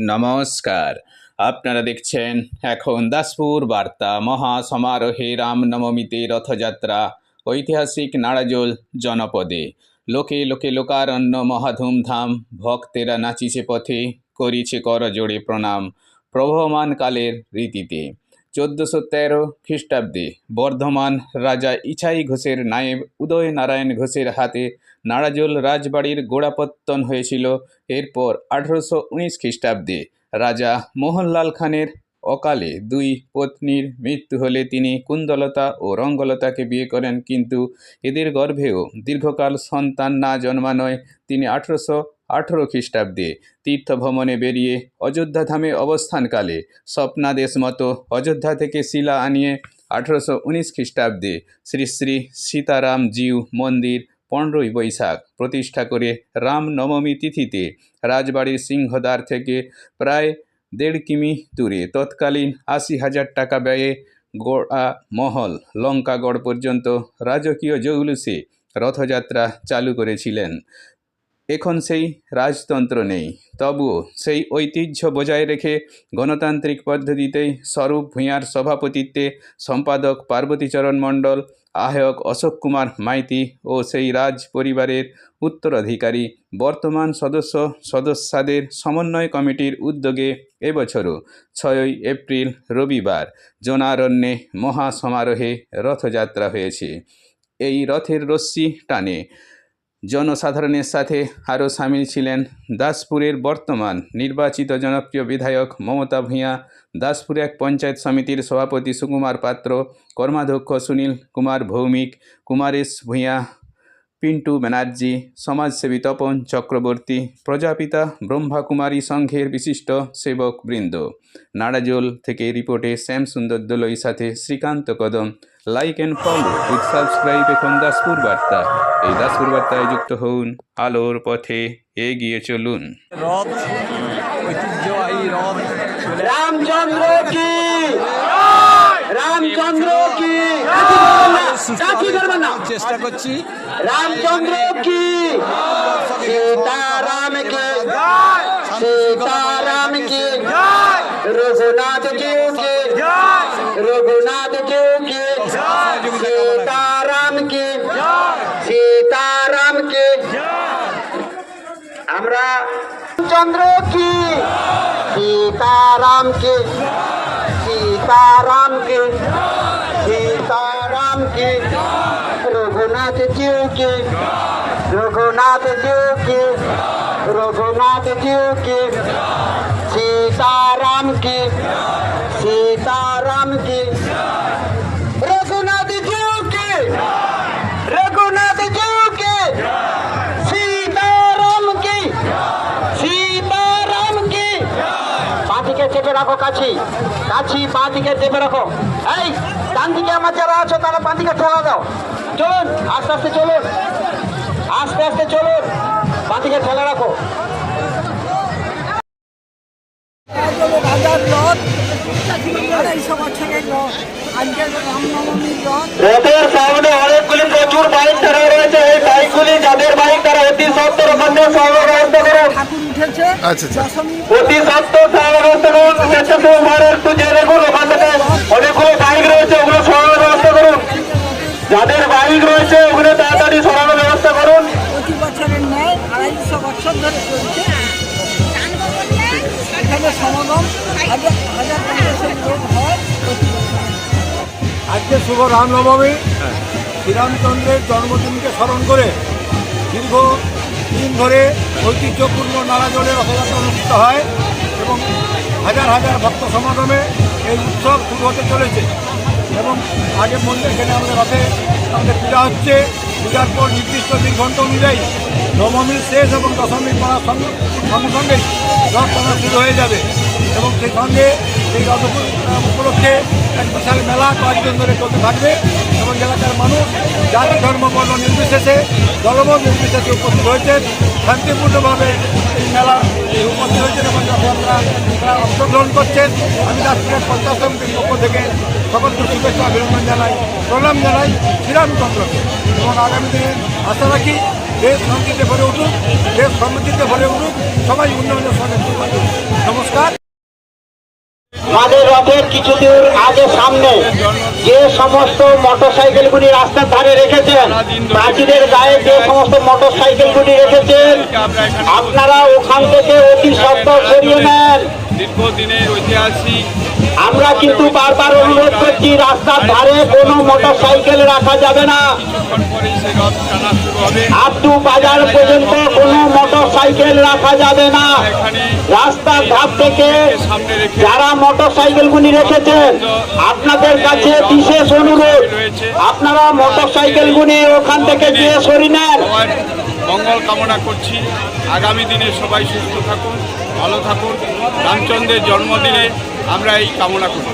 নমস্কার। আপনারা দেখছেন এখন দাসপুর বার্তা মহা সমারোহে রামনবমীতে রথযাত্রা, ঐতিহাসিক নাড়াজোল জনপদে। লোকে লোকে লোকারণ্য মহাধুমধাম, ভক্তেরা নাচিছে পথে, করিছে কর জোড়ে প্রণাম প্রবহমান কালের রীতিতে। চোদ্দোশো তেরো খ্রিস্টাব্দে বর্ধমান রাজা ইছাই ঘোষের নায়েব উদয় নারায়ণ ঘোষের হাতে নাড়াজোল রাজবাড়ির গোড়াপত্তন হয়েছিল। এরপর আঠারোশো উনিশ খ্রিস্টাব্দে রাজা মোহনলাল খানের অকালে দুই পত্নীর মৃত্যু হলে তিনি কুন্দলতা ও রঙ্গলতাকে বিয়ে করেন। কিন্তু এদের গর্ভেও দীর্ঘকাল সন্তান না জন্মানোয় তিনি আঠারোশো আঠেরো খ্রিস্টাব্দে তীর্থভ্রমণে বেরিয়ে অযোধ্যা ধামে অবস্থানকালে স্বপ্নাদেশ মতো অযোধ্যা থেকে শিলা আনিয়ে আঠেরোশো উনিশ খ্রিস্টাব্দে শ্রী শ্রী সীতারাম জিউ মন্দির, পনেরোই বৈশাখ প্রতিষ্ঠা করে রামনবমী তিথিতে রাজবাড়ির সিংহদ্বার থেকে প্রায় দেড় কিমি দূরে তৎকালীন আশি হাজার টাকা ব্যয়ে গোড়া, মহল, লঙ্কাগড় পর্যন্ত রাজকীয় জৌলুসে রথযাত্রা চালু করেছিলেন। এখন সেই রাজতন্ত্র নেই। তবুও সেই ঐতিহ্য বজায় রেখে গণতান্ত্রিক পদ্ধতিতেই স্বরূপ ভূঁইয়ার সভাপতিত্বে সম্পাদক পার্বতীচরণ মণ্ডল আহ্বায়ক অশোক কুমার মাইতি ও সেই রাজ পরিবারের উত্তরাধিকারী, বর্তমান সদস্য সদস্যদের সমন্বয় কমিটির উদ্যোগে এবছরও ছয়ই এপ্রিল রবিবার জনারণ্যে মহাসমারোহে রথযাত্রা হয়েছে। এই রথের রশ্মি টানে জনসাধারণের সাথে আরও সামিল ছিলেন দাসপুরের বর্তমান নির্বাচিত জনপ্রিয় বিধায়ক মমতা ভূঁইয়া। দাসপুর এক পঞ্চায়েত সমিতির সভাপতি সুকুমার পাত্র, কর্মাধ্যক্ষ সুনীল কুমার ভৌমিক, কুমারেশ ভূঁইয়া পিন্টু ব্যানার্জি সমাজসেবী তপন চক্রবর্তী প্রজাপিতা ব্রহ্মাকুমারী সংঘের বিশিষ্ট সেবক বৃন্দ নাড়াজোল থেকে রিপোর্টে শ্যাম সুন্দর দোলইর সাথে Srikanta Kadam. Like and follow with subscribe এখন দাসপুর বার্তা। এই দাসপুর বার্তায় যুক্ত হন আলোর পথে এগিয়ে চলুন। রথ ঐতিহ্যবাহী রথ। রামচন্দ্র কি? চেষ্টা করছি রামচন্দ্র কি সীতারাম কি সীতারাম কি রঘুনাথ जी की रघुनाथ जी की सीताराम की सीताराम की আমরা চন্দ্র কি सीताराम की सीताराम की কি রঘুনাথ জিউ কি রঘুনাথ জিউ কি রঘুনাথ জিউ কি সীতারাম কি সীতারাম কি রঘুনাথ জিউ কি চেপে রাখো কাছি। কাছি বাঁদিকে চেপে রাখো। এই, ডান দিকে আমার যারা আছো, তারা বাঁদিকে ঠেলা দাও। চলুন, আস্তে আস্তে চলুন। আস্তে আস্তে চলুন। বাঁদিকে ঠেলা রাখো। রথের সামনে অনেকগুলি প্রচুর বাইক দাঁড়া রয়েছে। এই বাইকগুলি যাদের বাইক তারা অতি সত্তর মধ্যে সর্ব ওখান থেকে অনেকগুলো বাইক রয়েছে ওগুলো সরানোর ব্যবস্থা করুন। যাদের বাইক রয়েছে ওগুলো তাড়াতাড়ি সরানোর ব্যবস্থা করুন। প্রতি বছরের ন্যায় আড়াইশো বছর ধরে চলছে। এখানে সমাগম হাজার হাজার পঞ্চাশের লোক হয় আজকে শুভ রামনবমী। শ্রীরামচন্দ্রের জন্মদিনকে স্মরণ করে দীর্ঘ দিন ধরে ঐতিহ্যপূর্ণ নারাজলে রথযাত্রা অনুষ্ঠিত হয় এবং হাজার হাজার ভক্ত সমাগমে এই উৎসব শুরু হতে চলেছে এবং আগে মন্দির এখানে আমাদের রথে আমাদের পূজা হচ্ছে। পূজার পর নির্দিষ্ট দিন ঘণ্টা অনুযায়ী নবমীর শেষ এবং দশমীর পড়ার সঙ্গে সঙ্গে সঙ্গে রথ শুরু হয়ে যাবে এবং সেই সঙ্গে এই রথ উপ- উপলক্ষে এক বিশাল মেলা কয়েকদিন ধরে চলতে থাকবে এবং এলাকার মানুষ, জাতি, ধর্ম, বর্ণ নির্বিশেষে দলমত নির্বিশেষে উপস্থিত হয়েছেন। শান্তিপূর্ণভাবে এই মেলা উপস্থিত হয়েছেন এবং অংশগ্রহণ করছেন। আমি রাষ্ট্রের পঞ্চাশ সমিতির পক্ষ থেকে সকলকে শুভেচ্ছা, অভিনন্দন জানাই, প্রণাম জানাই। শ্রীরামচন্দ্রকে এবং আগামী দিনে আশা রাখি দেশ শান্তিতে ভরে উঠুক, দেশ সমৃদ্ধিতে ভরে উঠুক। সবাই উন্নয়নের সঙ্গে নমস্কার। আমাদের রথের কিছু দূর আগে সামনে যে সমস্ত মোটর সাইকেলগুলি রাস্তার ধারে রেখেছেন প্রাচীরের গায়ে যে সমস্ত মোটর সাইকেলগুলি রেখেছেন, আপনারা ওখান থেকে অতি সত্তর সরিয়ে নেন। আমরা কিন্তু বারবার অনুরোধ করছি, রাস্তার ধারে কোনো মোটর সাইকেল রাখা যাবে না। আব্দু বাজার পর্যন্ত কোনো সাইকেল রাখা যাবে না। রাস্তার ধাপ থেকে যারা মোটর সাইকেলগুলি রেখেছেন আপনাদের কাছে বিশেষ অনুরোধ আপনারা মোটর সাইকেলগুলি ওখান থেকে গিয়ে সরি নেন। মঙ্গল কামনা করছি। আগামী দিনে সবাই সুস্থ থাকুন ভালো থাকুন। রামচন্দ্রের জন্মদিনে আমরা এই কামনা করি।